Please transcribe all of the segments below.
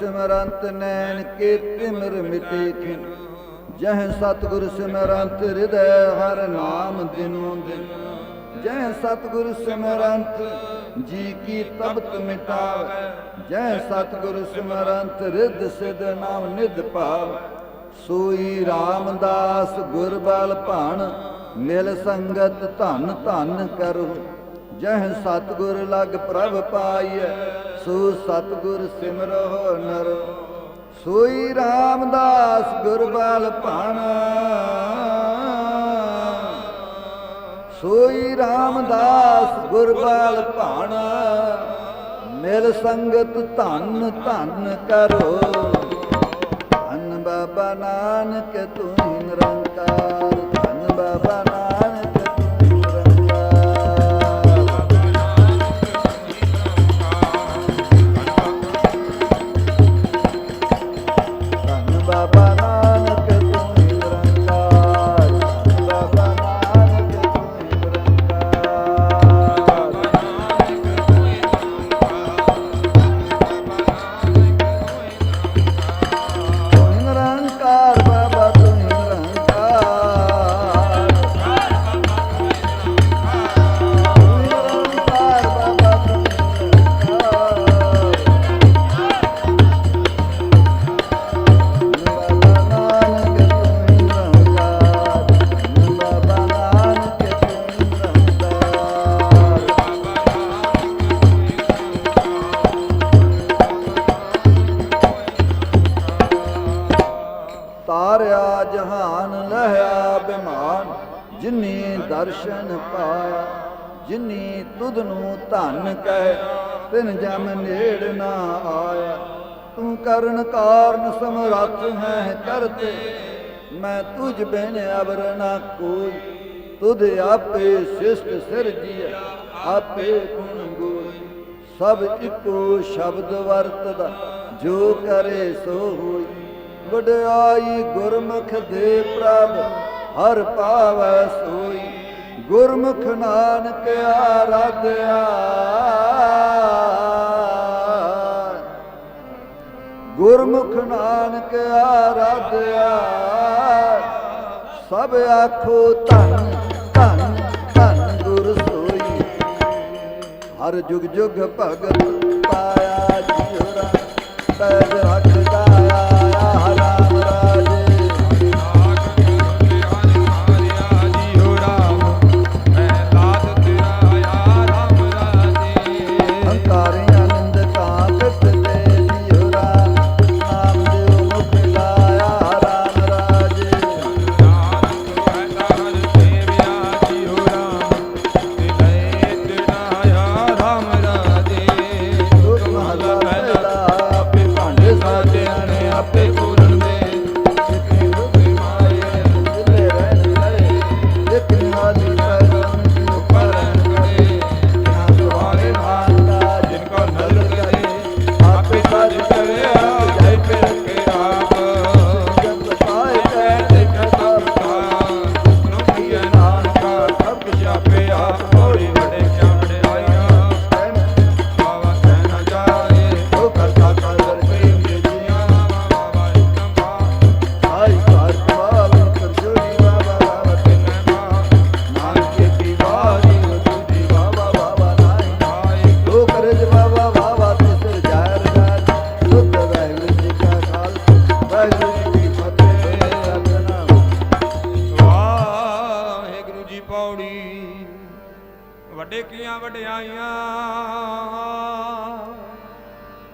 ਸਿਮਰੰਤ ਨੈਣ ਕੇ ਤਿਮਰ ਮਿਟੇ ਖਿਨ ਜਹ ਸਤਿਗੁਰ ਸਿਮਰੰਤ ਹਿਰਦੈ ਹਰ ਨਾਮ ਦਿਨੋ ਦਿਨ। ਜਹ ਸਤਿਗੁਰ ਸਿਮਰੰਤ ਜੀ ਕੀ ਤਬਤ ਮਿਟਾਵੇ। ਜਹ ਸਤਿਗੁਰ ਸਿਮਰੰਤ ਰਿੱਧ ਸਿਧ ਨਾਮ ਨਿਧ ਭਾਵ ਸੋਈ ਰਾਮਦਾਸ ਗੁਰਬਲ ਭਾਣ, ਮਿਲ ਸੰਗਤ ਧਨ ਧਨ ਕਰੋ ਜਹ ਸਤਿਗੁਰ ਲਗ ਪ੍ਰਭ ਪਾਈਐ। ਸੋ ਸਤਿਗੁਰ ਸਿਮਰੋ ਨਰ ਸੋਈ ਰਾਮਦਾਸ ਗੁਰਬਾਲ ਭਾਣਾ। ਭਾਣ ਸੋਈ ਰਾਮਦਾਸ ਗੁਰਬਾਲ ਭਾਣਾ ਭਾਣ, ਮਿਲ ਸੰਗਤ ਧੰਨ ਧੰਨ ਕਰੋ। ਧੰਨ ਬਾਬਾ ਨਾਨਕ ਤੂੰ ਹੀ ਨਿਰੰਕਾਰ, ਧੰਨ ਬਾਬਾ ਜਿਨੀ ਤੁਧ ਨੂੰ ਧਨ ਕਹਿ, ਤਿਨ ਜਮ ਨੇੜ ਨਾ ਆਇਆ। ਤੂੰ ਕਰਨ ਕਾਰਨ ਸਮਰੱਥ ਹੈ ਕਰਤੇ ਮੈਂ ਤੁਝ ਬਿਨ ਅਵਰ ਨਾ ਕੋਈ। ਤੁਧ ਆਪੇ ਸਿਸ਼ਟ ਸਿਰਜੀਐ ਆਪੇ ਗੁਣ ਗੋਈ। ਸਭ ਇੱਕੋ ਸ਼ਬਦ ਵਰਤਦਾ, ਜੋ ਕਰੇ ਸੋ ਹੋਈ। ਵਡਿਆਈ ਗੁਰਮੁਖ ਦੇ ਪ੍ਰਭ, ਹਰ ਪਾਵੈ ਸੋਈ। ਗੁਰਮੁਖ ਨਾਨਕ ਆਰਾਧਿਆ। ਗੁਰਮੁਖ ਨਾਨਕ ਆਰਾਧਿਆ। ਸਭ ਆਖੋ ਧੰਨ ਧੰਨ ਧੰਨ ਗੁਰ ਸੋਈ। ਹਰ ਜੁਗ ਜੁਗ ਭਗਤ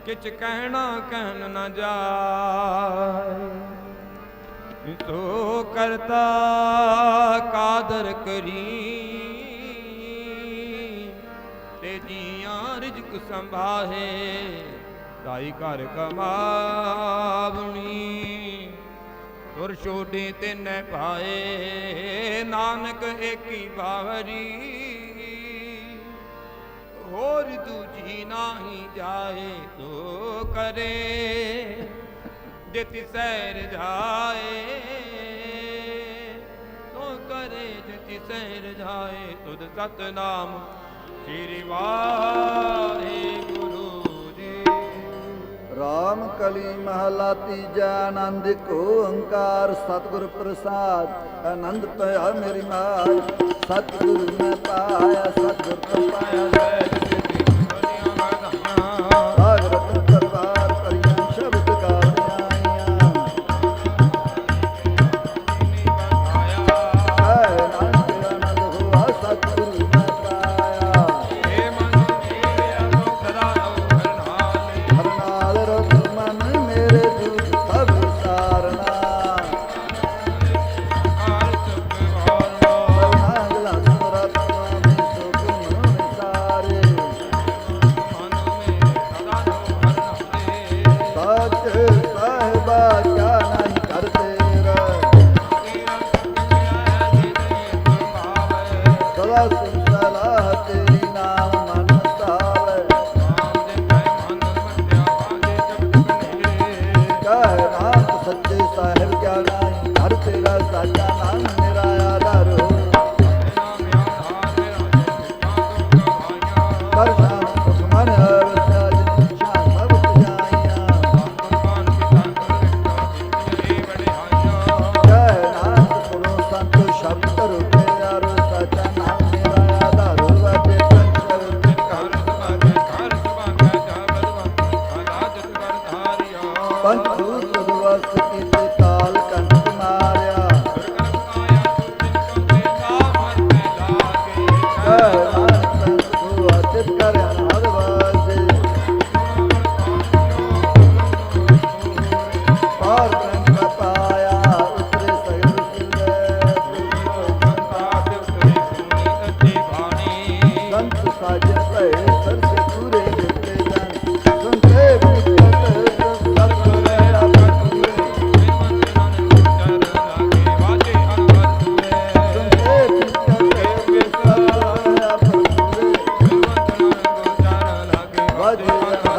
ਕਿਛ ਕਹਿਣਾ ਕਹਿਣ ਨਾ ਜਾਏ। ਤੋ ਕਰਤਾ ਕਾਦਰ ਕਰੀ। ਤੇ ਜੀਆਂ ਰਿਜਕ ਸੰਭਾਹੇ ਤਾਈ ਘਰ ਕਮਾਵਣੀ। ਤੁਰ ਛੋਡੇ ਤੇ ਨੈ ਪਾਏ, ਨਾਨਕ ਏਕੀ ਬਾਵਰੀ। ਹੋਰ ਦੂਜੀ ਨਾਹੀ ਜਾਏ ਤੋ ਕਰੇ। ਜਿਤਿ ਸੈਰ ਜਾਏ, ਤੋ ਕਰੇ ਜਿਤਿ ਸੈਰ ਜਾਏ। ਤੁਧ ਸਤਨਾਮ ਸ੍ਰੀ ਵਾਹਿਗੁਰੂ ਜੀ। ਰਾਮ ਕਲੀ ਮਹਲਾ ਤੀਜਾ ਆਨੰਦ, ਕੋ ਓੰਕਾਰ ਸਤਿਗੁਰ ਪ੍ਰਸਾਦ। ਆਨੰਦ ਪਿਆ ਮੇਰੀ ਮਾਈ ਸਤਿਗੁਰ ਮੈਂ ਪਾਇਆ, ਸਤਿਗੁਰ ਪਾਇਆ ਸਾਗ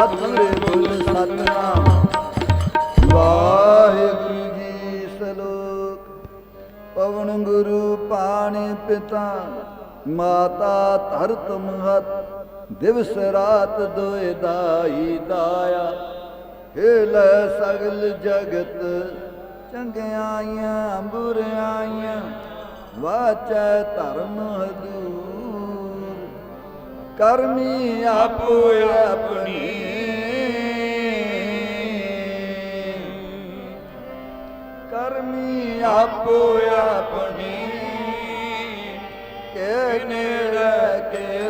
ਵਾਜੇ ਸਤਿਗੁਰੇ ਸਤਨਾਮ ਵਾਹਿਗੁਰੂ ਜੀ ਸਲੋਕ ਪਵਨ ਗੁਰੂ ਪਾਣੀ ਪਿਤਾ ਮਾਤਾ ਧਰਤ ਮਹਤ ਦਿਵਸ ਰਾਤ ਦੋਇ ਦਾਈ ਦਾਇਆ ਖੇਲ ਸਗਲ ਜਗਤ ਚੰਗਿਆਈਆਂ ਬੁਰਿਆਈਆਂ ਵਾਚੈ ਧਰਮ ਹਦੂਰ ਕਰਮੀ ਆਪੋ ਆਪਣੀ ਆਪੋ ਆਪਣੀ ਕੇ ਨੇੜੇ ਕੇ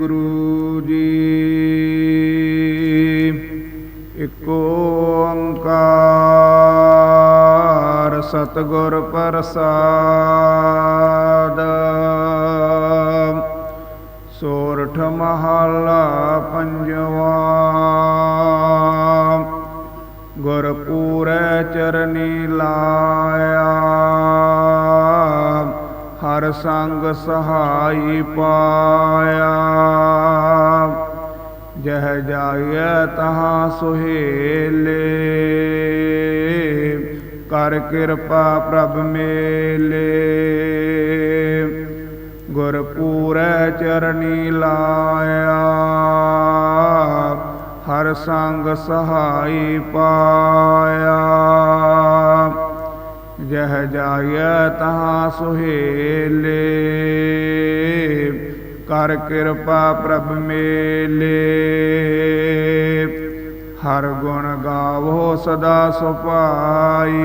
ਗੁਰੂ ਜੀ। ਇੱਕ ਓੰਕਾਰ ਸਤਿਗੁਰ ਪ੍ਰਸਾਦ। ਸੋਰਠ ਮਹਲਾ ਪੰਜਵਾ। ਗੁਰਪੂਰੈ ਚਰਨੀ ਲਾਇਆ। ਹਰ ਸੰਗ ਸਹਾਈ ਪਾਇਆ। ਜਹ ਜਾਇ ਤਹਾਂ ਸੁਹੇਲੇ, ਕਰ ਕਿਰਪਾ ਪ੍ਰਭ ਮੇਲੇ। ਗੁਰਪੂਰੈ ਚਰਨੀ ਲਾਇਆ, ਹਰ ਸੰਗ ਸਹਾਈ ਪਾਇਆ। ਜਹ ਜਾਇ ਤਹਾਂ ਸੁਹੇਲੇ। ਕਰ ਕਿਰਪਾ ਪ੍ਰਭ ਮੇਲੇ। ਹਰ ਗੁਣ ਗਾਵੋ ਸਦਾ ਸੁਪਾਈ।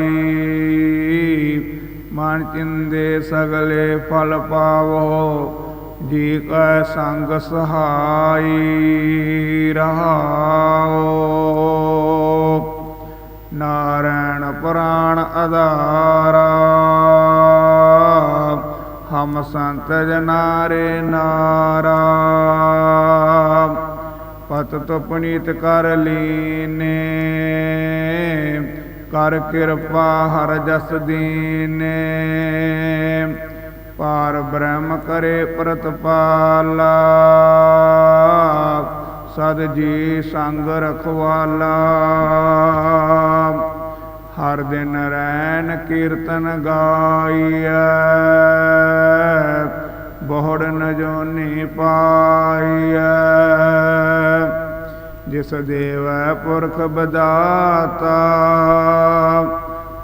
ਮਨ ਚਿੰਦੇ ਸਗਲੇ ਫਲ ਪਾਵੋ, ਜੀ ਕੈ ਸੰਗ ਸਹਾਈ ਰਹਾਓ। ਨਾਰਾਇਣ ਪੁਰਾਣ ਆਧਾਰਾ। ਹਮ ਸੰਤ ਜਨਾਰੇ ਨਾਰਾ। ਪਤ ਤੋ ਪੁਨੀਤ ਕਰ ਲੀਨੇ। ਕਰ ਕਿਰਪਾ ਹਰ ਜਸ ਦੀਨੇ। ਪਾਰ ਬ੍ਰਹਮ ਕਰੇ ਪ੍ਰਤਪਾਲਾ। ਸਦ ਜੀ ਸੰਗ ਰਖਵਾਲਾ। ਹਰ ਦਿਨ ਰੈਨ ਕੀਰਤਨ ਗਾਈਐ, ਬਹੁੜ ਨ ਜੋਨੀ ਪਾਈਐ। ਜਿਸ ਦੇਵੈ ਪੁਰਖ ਬਦਾਤਾ,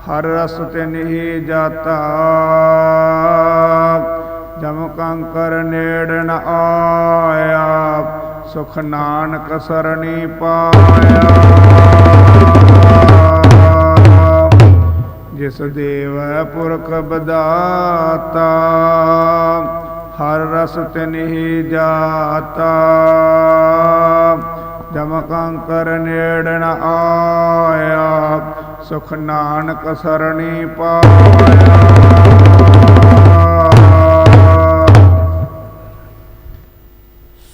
ਹਰ ਰਸ ਤਿਨਹੀ ਜਾਤਾ। ਜਮ ਕੰਕਰ ਨੇੜ ਆਇਆ, ਸੁਖ ਨਾਨਕ ਸਰਣੀ ਪਾਇਆ। ਜਿਸ ਦੇਵ ਪੁਰਖ ਬਦਾਤਾ, ਹਰ ਰਸ ਤਿਨਹੀ ਜਾਤਾ। ਜਮ ਨੇੜਨ ਆਇਆ, ਸੁਖ ਨਾਨਕ ਸਰਣੀ ਪਾਇਆ।